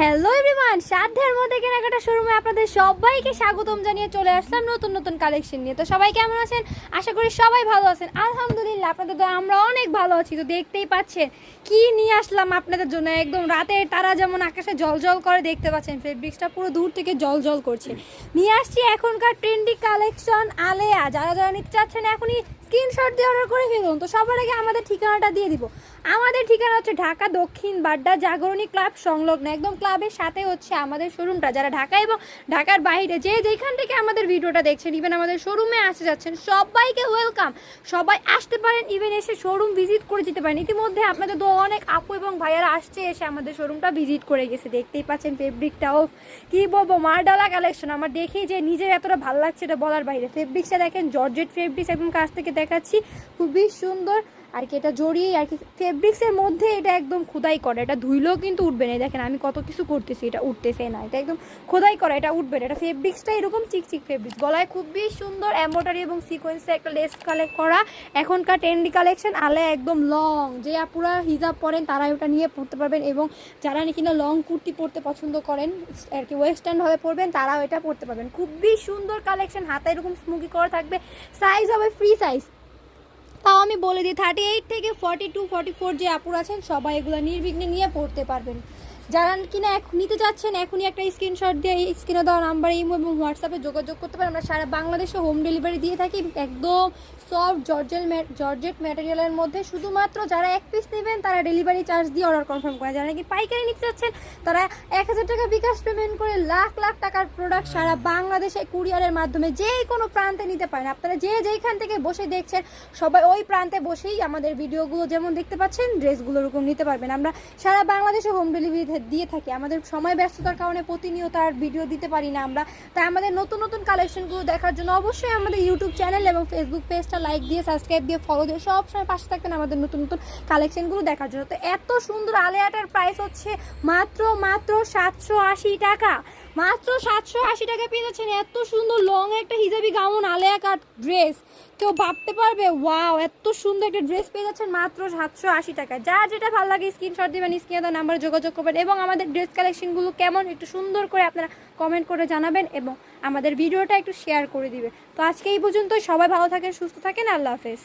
Hello everyone সাধ্যের মধ্যে কেনাকাটা শোরুমে আপনাদের সবাইকে স্বাগতম জানিয়ে চলে আসলাম নতুন নতুন কালেকশন নিয়ে। তো সবাই কেমন আছেন? আশা করি সবাই ভালো আছেন। আলহামদুলিল্লাহ, আপনাদের তো আমরা অনেক ভালো আছি। তো দেখতেই পাচ্ছেন, কি নিয়ে আসলাম আপনাদের জন্য? একদম রাতের তারা যেমন আকাশে জল জল করে, দেখতে পাচ্ছেন ফেব্রিক্সটা পুরো দূর থেকে জল জল করছে। নিয়ে আসছি এখনকার ট্রেন্ডি কালেকশন আলেয়া। যারা যারা নিতে চাচ্ছেন এখনই স্ক্রিনশট দিয়ে অর্ডার করে ফেলুন। তো সবার আগে আমাদের ঠিকানাটা দিয়ে দিব। আমাদের ঠিকানা হচ্ছে ঢাকা দক্ষিণ বাড্ডা জাগরণী ক্লাব সংলগ্ন। একদম ক্লাবের সাথে হচ্ছে আমাদের শোরুমটা যারা ঢাকা এবং ঢাকার বাইরে যে যেখান থেকে আমাদের ভিডিওটা দেখছেন ইভেন আমাদের শোরুমে আসতে যাচ্ছেন, সবাইকে ওয়েলকাম সবাই আসতে পারেন ইভেন এসে শোরুম ভিজিট করে যেতে পারেন। ইতিমধ্যে আপনাদের তো অনেক আপু এবং ভাইয়ারা আসছে, এসে আমাদের শোরুমটা ভিজিট করে গেছে। দেখতেই পাচ্ছেন ফেব্রিকটাও কি বলব, মারডালা কালেকশন আমার দেখেই যে নিজের এতটা ভালো লাগছে এটা বলার বাইরে। ফেব্রিক্সটা দেখেন জর্জেট ফেব্রিক্স একদম কাছ থেকে দেখাচ্ছি। খুবই সুন্দর আর কি এটা জড়িয়ে আর কি ফেব্রিক্সের মধ্যে এটা একদম খোদাই করা, এটা ধুইলেও কিন্তু উঠবে না। দেখেন, আমি কত কিছু করতেছি, এটা উঠতেছে না, এটা একদম খোদাই করা, এটা উঠবে না। এটা ফেব্রিক্সটা এরকম চিকচিক ফেব্রিক্স গলায় খুবই সুন্দর এম্ব্রয়ডারি এবং সিকোয়েন্সে একটা লেস কালেক্ট করা, এখনকার ট্রেন্ডি কালেকশন আলে একদম লং যে আপুরা হিজাব পরেন তারা ওটা নিয়ে পড়তে পারবেন এবং যারা কিনা লং কুর্তি পরতে পছন্দ করেন, আর কি ওয়েস্টার্ন ভাবে পরবেন, তারাও এটা পরতে পারবেন। খুবই সুন্দর কালেকশন হাতে এরকম স্মুকি করা থাকবে সাইজ হবে ফ্রি সাইজ তাও আমি বলে দিই থার্টি এইট থেকে ফর্টি টু ফর্টি ফোর যে আপুর আছেন, সবাই এগুলো নির্বিঘ্নে নিয়ে পড়তে পারবেন। যারা কিনা এখন নিতে যাচ্ছেন, এখনই একটা স্ক্রিনশট দিয়ে এই স্ক্রিনে দেওয়া নাম্বার ইমো এবং হোয়াটসঅ্যাপে যোগাযোগ করতে পারেন। আমরা সারা বাংলাদেশে হোম ডেলিভারি দিয়ে থাকি একদম সফট জর্জেল জর্জেট ম্যাটেরিয়ালের মধ্যে। শুধুমাত্র যারা এক পিস নেবেন, তারা ডেলিভারি চার্জ দিয়ে অর্ডার কনফার্ম করে। যারা নাকি পাইকারি নিতে চাচ্ছেন তারা এক হাজার টাকা বিকাশ পেমেন্ট করে লাখ লাখ টাকার প্রোডাক্ট সারা বাংলাদেশে কুরিয়ারের মাধ্যমে যে কোনো প্রান্তে নিতে পারেন। আপনারা যে যেইখান থেকে বসে দেখছেন, সবাই ওই প্রান্তে বসেই আমাদের ভিডিওগুলো যেমন দেখতে পাচ্ছেন ড্রেসগুলো ওরকম নিতে পারবেন। আমরা সারা বাংলাদেশে হোম ডেলিভারি দিয়ে থাকি। আমাদের সময় ব্যস্ততার কারণে প্রতিনিয়ত আর ভিডিও দিতে পারি না আমরা। তাই আমাদের নতুন নতুন কালেকশনগুলো দেখার জন্য অবশ্যই আমাদের ইউটিউব চ্যানেল এবং ফেসবুক পেজটা লাইক দিয়ে সাবস্ক্রাইব দিয়ে ফলো দিয়ে সব সময় পাশে থাকবেন আমাদের নতুন নতুন কালেকশনগুলো দেখার জন্য। তো এত সুন্দর আলেয়াটার প্রাইস হচ্ছে মাত্র মাত্র সাতশো আশি টাকা। মাত্র সাতশো আশি টাকা পেয়ে যাচ্ছেন। এত সুন্দর লং একটা হিজাবি গাউন আলেয়া কাট ড্রেস কেউ ভাবতে পারবে ওয়াও এত সুন্দর একটা ড্রেস পেয়ে যাচ্ছেন মাত্র সাতশো আশি টাকা যার যেটা ভালো লাগে স্ক্রিনশট দেবেন স্ক্রিনে দেওয়া নাম্বারে যোগাযোগ করবেন এবং আমাদের ড্রেস কালেকশনগুলো কেমন? একটু সুন্দর করে আপনারা কমেন্ট করে জানাবেন এবং আমাদের ভিডিওটা একটু শেয়ার করে দিবে তো আজকে এই পর্যন্ত সবাই ভালো থাকেন, সুস্থ থাকেন। আল্লাহ হাফেজ।